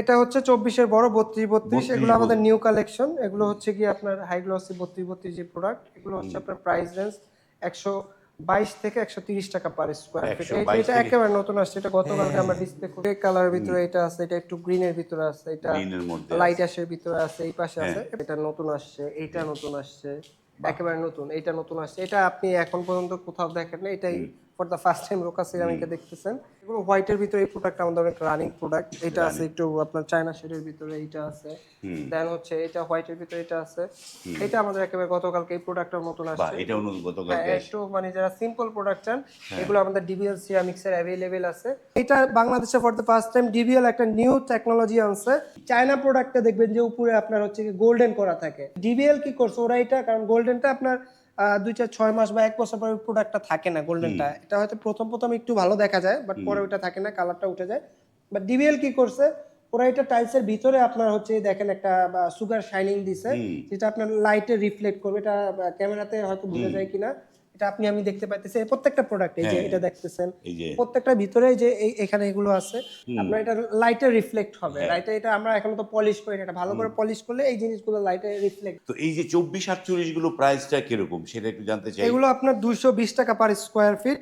এটা হচ্ছে চব্বিশের বড় বত্রিশ বত্রিশ এগুলো আমাদের নিউ কালেকশন এগুলো হচ্ছে কি আপনার হাই গ্লসি বত্রিশ বত্রিশ যে প্রোডাক্ট এগুলো হচ্ছে আপনার প্রাইস রেঞ্জ একশো বাইশ থেকে একশো তিরিশ টাকা পার স্কোয়ার ফিট এটা একেবারে নতুন আসছে এটা গতকালকে আমরা ডিসপ্লে করে। কালারের ভিতরে এটা আছে এটা একটু গ্রিনের ভিতরে আছে এটা লাইট অ্যাশের ভিতরে আছে এই পাশে আছে। হ্যাঁ। এটা নতুন আসছে এইটা নতুন আসছে একেবারে নতুন এইটা নতুন আসছে। এটা আপনি এখন পর্যন্ত কোথাও দেখেন না এটাই ফর দ্য ফার্স্ট টাইম রোকা দেখতেছেন। এগুলো হোয়াইটের ভিতরে এই প্রোডাক্ট আমাদের অনেক রানিং প্রোডাক্ট এটা আছে একটু আপনার চায়না শেডের ভিতরে এইটা আছে। দেন হচ্ছে এটা হোয়াইটের ভিতরে এটা আছে। এটা আমাদের একেবারে গতকালকে এই প্রোডাক্টটা নতুন বা আসছে। এটা অনু গতকাল হ্যাঁ, একটু মানে যারা সিম্পল প্রোডাক্ট চান হ্যাঁ। এগুলো আমাদের ডিবিএল সিরামিক্সের অ্যাভেলেবেল আছে। এটা বাংলাদেশে for the first time DBL একটা নিউ টেকনোলজি আনছে। চায়না প্রোডাক্টে দেখবেন যে উপরে আপনার হচ্ছে গোল্ডেন করা থাকে। ডিবিএল কি করছে? ওরা এটা কারণ গোল্ডেনটা আপনার দুই চার ছয় মাস বা এক বছর পরে প্রোডাক্টটা থাকে না গোল্ডেনটা এটা হয়তো প্রথম প্রথম একটু ভালো দেখা যায় বাট পরে ওটা থাকে না কালারটা উঠে যায়। বাট ডিবিএল কি করছে? ওরা এটা টাইলসের ভিতরে আপনার হচ্ছে দেখেন একটা সুগার শাইনিং দিছে যেটা আপনার লাইটে রিফ্লেক্ট করবে। এটা ক্যামেরাতে হয়তো বোঝা যায় কিনা। এটা আপনি আমি দেখতে পাইতেছি। প্রত্যেকটা প্রোডাক্ট এই যে এটা দেখতেছেন প্রত্যেকটা ভিতরে যে এখানে এগুলো আছে আপনার এটা লাইটে রিফ্লেক্ট হবে। লাইটে এটা আমরা এখন তো পলিশ করি এটা ভালো করে পলিশ করলে এই জিনিসগুলো লাইটে রিফ্লেক্ট তো এই যে চব্বিশ আটচল্লিশগুলো প্রাইসটা কীরকম সেটা একটু জানতে চাই। এগুলো আপনার দুইশো বিশ টাকা পার স্কোয়ার ফিট